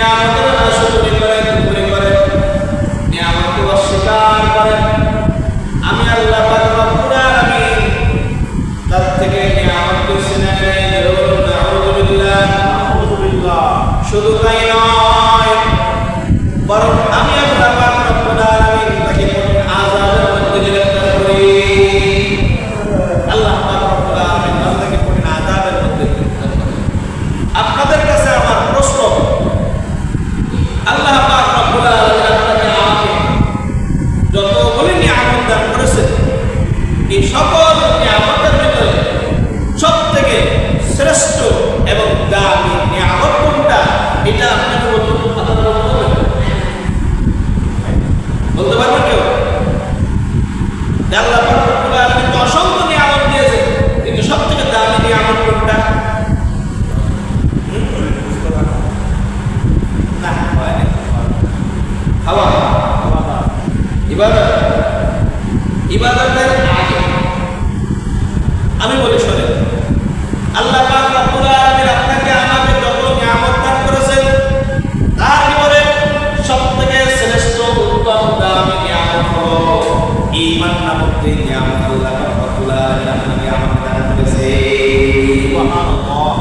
Minha ইবাদত। ইবাদতের আমি বলি শোনে আল্লাহ পাক রব্বুল আলামিন আপনাকে আমাকে যত নিয়ামত দান করেছেন, তার ভিতরে সবথেকে শ্রেষ্ঠ নামক করেছে। সুবহানাল্লাহ।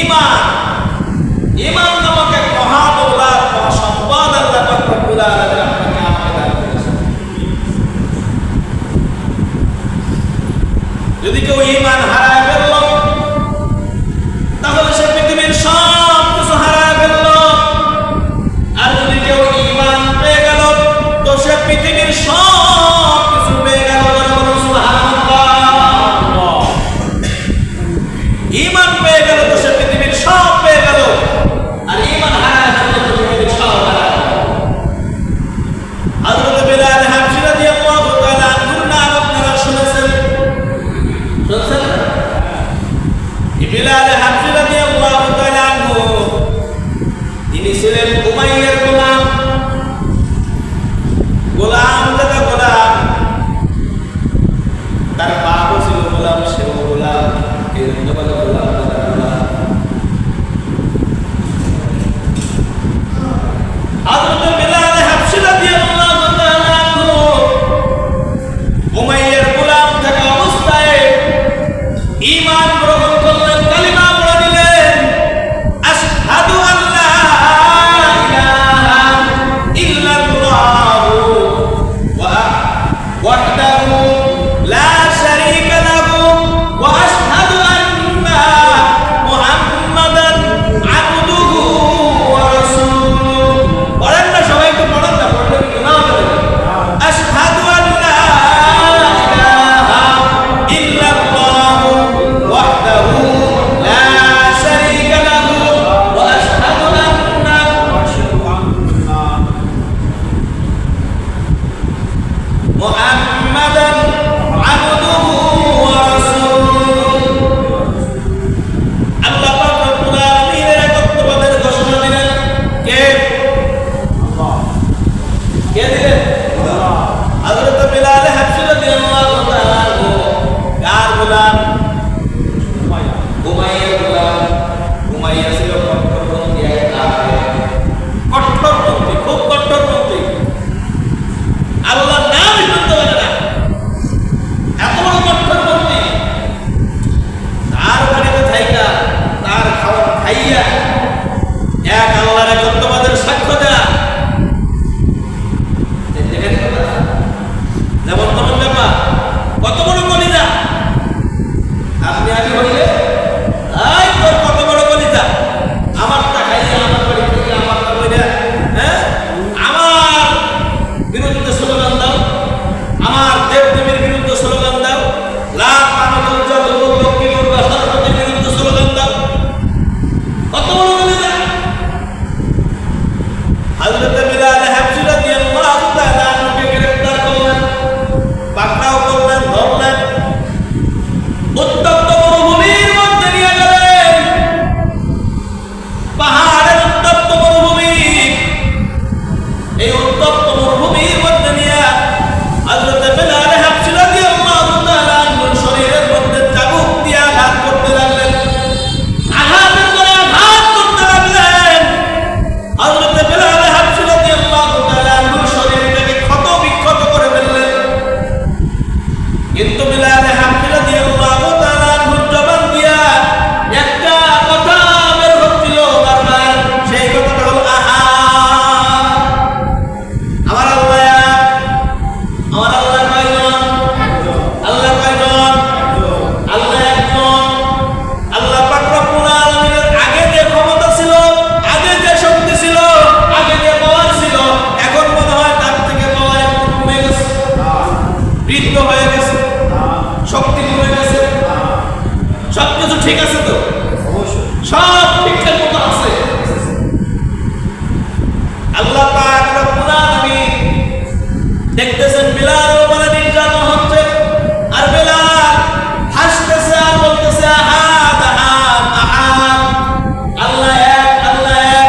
ঈমান ঈমান নামক এক মহান মহাসম্পদ। সম্পদ আল্লাহ রব্বুল আলামিন আপনাকে আমাকে দান করেছেন। যদি কেউ Maria do দেখতেছেন বিলাল ওপরে নির্যাতন হচ্ছে। আর বিলাল হাসতেছে আর বলতেছে এক, আল্লাহ এক।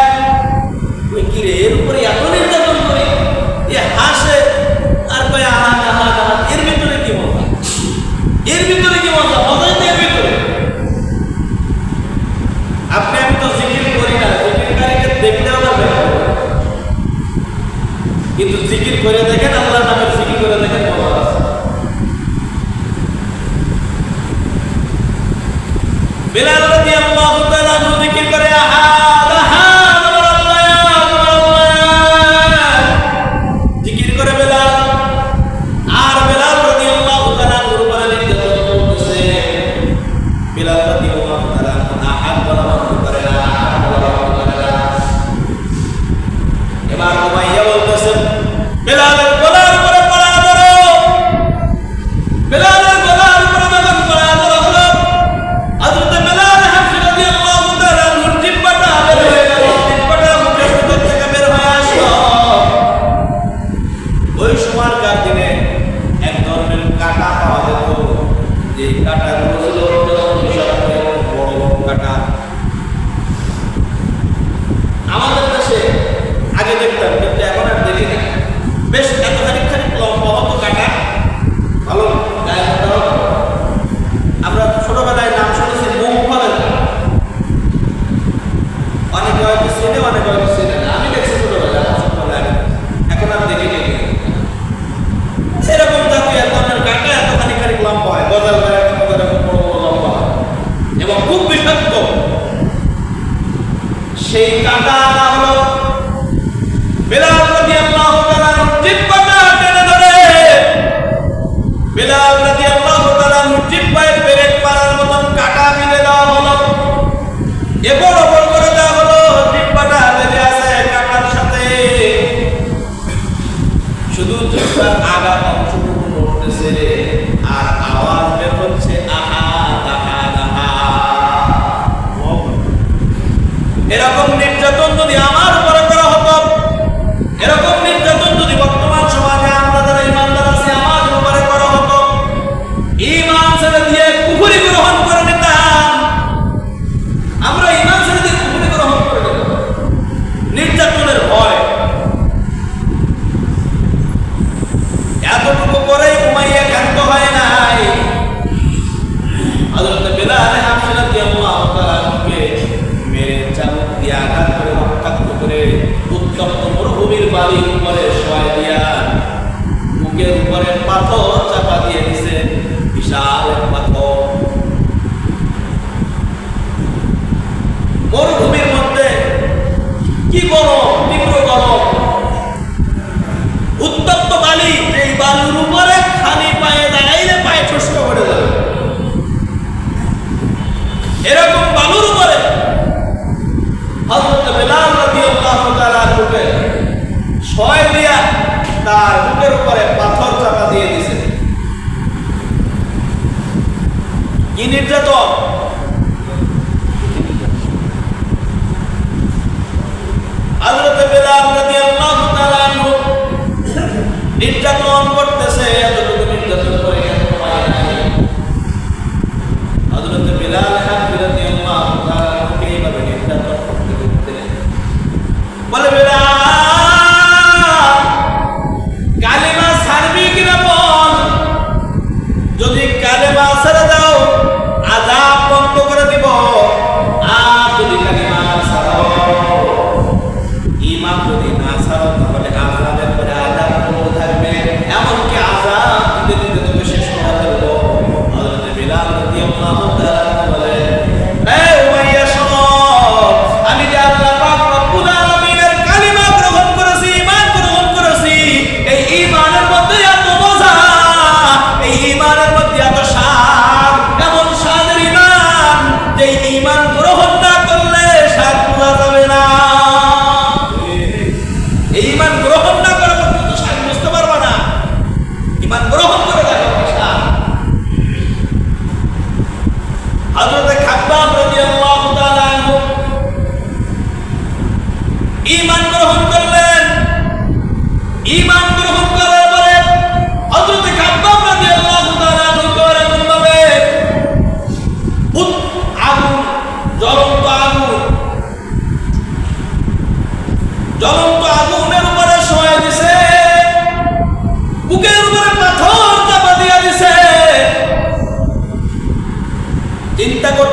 এর ভিতরে কি মজা? এর ভিতরে কি মজা? মজাই ভিতরে। আপনি আমি জিকির করি না, জিকিরকারীকে দেখতে হবে কিন্তু জিকির করে দেখ Bilal এরকম বালুর উপরে ছয় তার বুকের উপরে পাথর চাপা দিয়ে দিয়েছে কি নির্যাতন? বেলা আমরা রাদিয়াল্লাহু ఇంత గొప్ప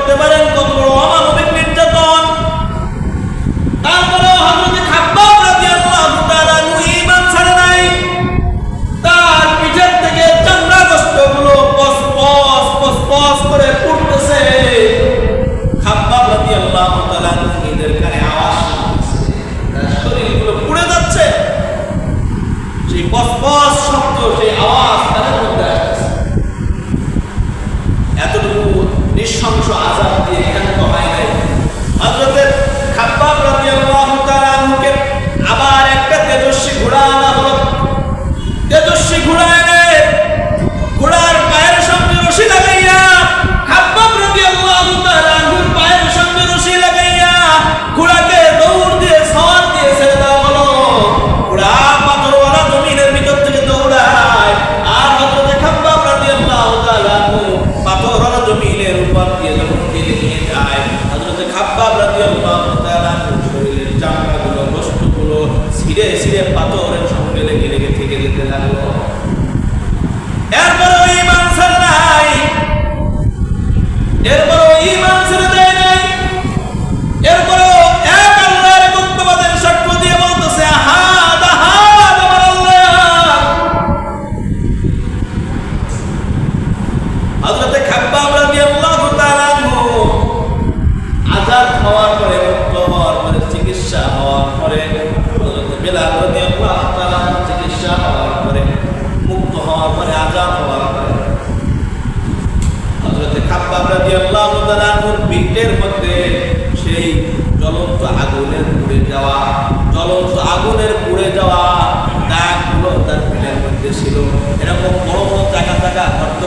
এবং বড় বড় জায়গা জায়গা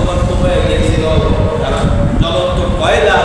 গর্ত হয়ে গেছিল জ্বলন্ত কয়লা